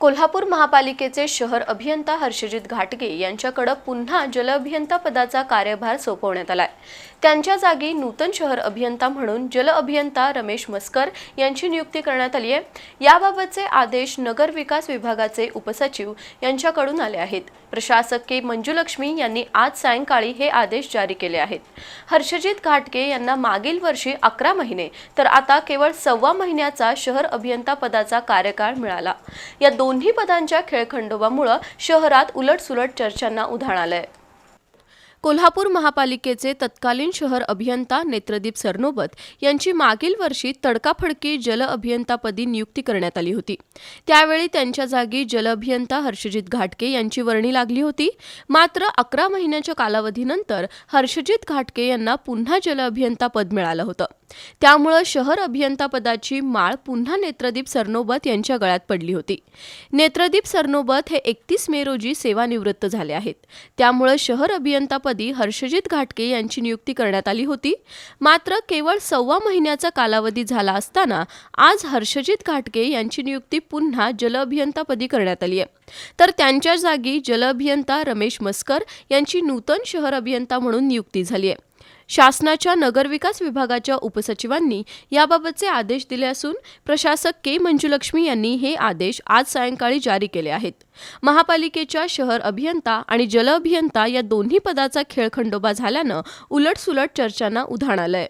कोल्हापूर महापालिकेचे शहर अभियंता हर्षजित घाटगे यांच्याकडे पुन्हा जल अभियंता पदाचा कार्यभार सोपवण्यात आलाय. त्यांच्या जागी नूतन शहर अभियंता म्हणून जल अभियंता रमेश मस्कर यांची नियुक्ती करण्यात आली आहे. याबाबतचे आदेश नगर विकास विभागाचे उपसचिव यांच्याकडून आले आहेत. प्रशासक के मंजुलक्ष्मी यांनी आज सायंकाळी हे आदेश जारी केले आहेत. हर्षजित घाटगे यांना मागील वर्षी अकरा महिने तर आता केवळ सव्वा महिन्याचा शहर अभियंता पदाचा कार्यकाळ मिळाला. या दोन्ही पदांच्या खेळखंडोबामुळं शहरात उलटसुलट चर्चांना उधाण आलंय. कोल्हापूर महापालिकेचे तत्कालीन शहर अभियंता नेत्रदीप सरनोबत यांची मागील वर्षी तडकाफडकी जल अभियंतापदी नियुक्ती करण्यात आली होती. त्यावेळी त्यांच्या जागी जल अभियंता हर्षजित घाटके यांची वर्णी लागली होती. मात्र अकरा महिन्याच्या कालावधीनंतर हर्षजित घाटके यांना पुन्हा जल अभियंता पद मिळालं होतं. त्यामुळं शहर अभियंतापदाची माळ पुन्हा नेत्रदीप सरनोबत यांच्या गळ्यात पडली होती. नेत्रदीप सरनोबत हे एकतीस मे रोजी सेवानिवृत्त झाले आहेत. त्यामुळं शहर अभियंतापदी हर्षजित घाटके यांची नियुक्ती करण्यात आली होती. मात्र केवळ सव्वा महिन्याचा कालावधी झाला असताना आज हर्षजित घाटके यांची नियुक्ती पुन्हा जल अभियंतापदी करण्यात आली आहे. तर त्यांच्या जागी जल अभियंता रमेश मस्कर यांची नूतन शहर अभियंता म्हणून नियुक्ती झाली आहे. शासनाच्या नगरविकास विभागाच्या उपसचिवांनी याबाबतचे आदेश दिले असून प्रशासक के मंजुलक्ष्मी यांनी हे आदेश आज सायंकाळी जारी केले आहेत. महापालिकेच्या शहर अभियंता आणि जल अभियंता या दोन्ही पदाचा खेळखंडोबा झाल्यानं उलटसुलट चर्चांना उधाण आलंय.